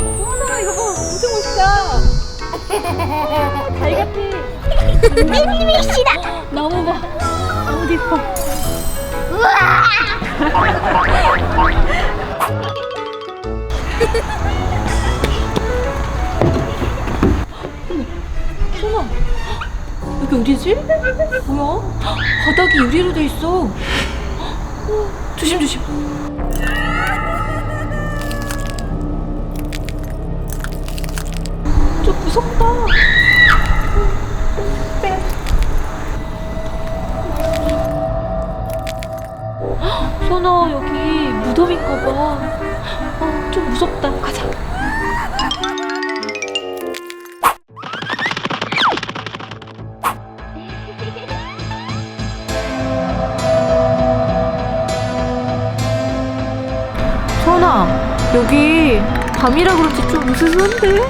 우와 이거 봐 엄청 멋있다 달 같아 미미미시다. 나무 봐 너무 예뻐 우와. 여기 어디지? 뭐야? 바닥이 유리로 돼 있어 어, 조심 조심. 좀 무섭다 선아 여기 밤이라 그런지 좀 으스스한데? 응?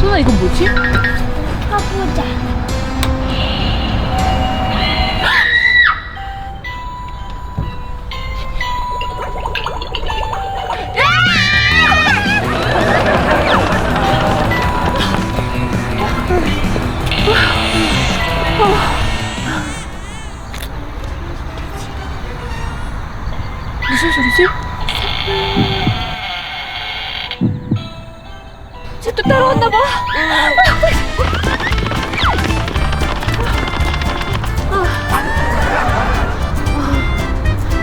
선아 이건 뭐지? 가보자. 무슨 소리지? 쟤 또 따라왔나 봐.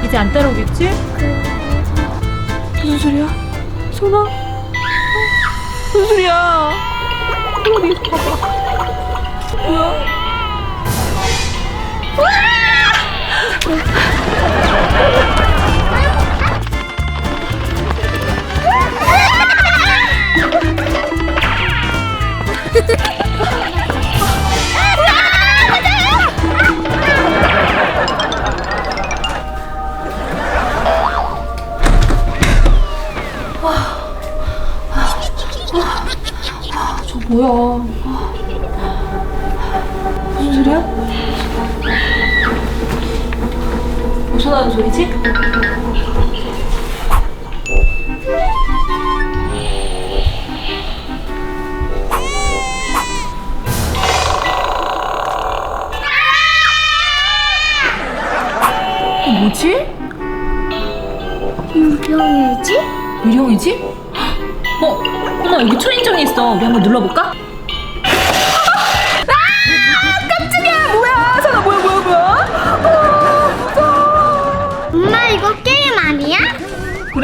이제 안 따라오겠지? 무슨 소리야? 소나? 무슨 소리야? 어디 봐봐. 무슨 소리야? 어디서 나는 소리지? 뭐지? 유령이지? 유령이지? 어, 어머 여기 초인종이 있어. 우리 한번 눌러볼까?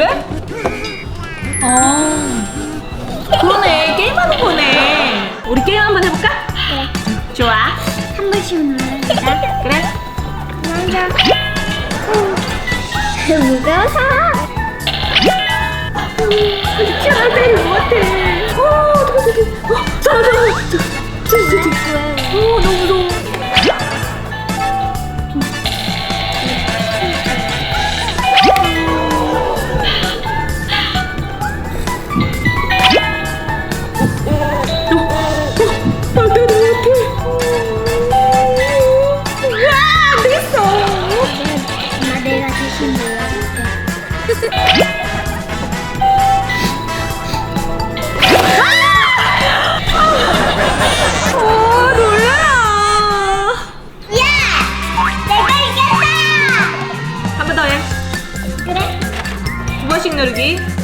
그래? 아, 그러네. 게임하는 거네. 우리 게임 한번 해볼까? 그래. 좋아. 한 번씩 눌러주자. 그래. 먼저. 무거워서. 되 두 번씩 누르기.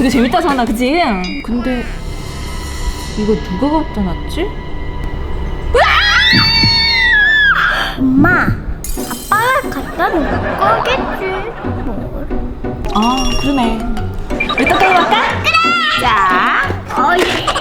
되게 재밌다 사나, 그치? 근데 이거 누가 갖다 놨지? 엄마, 아빠가 갖다 놓을 거겠지. 뭐. 아, 그러네. 일단 게임 할까? 그래! 자,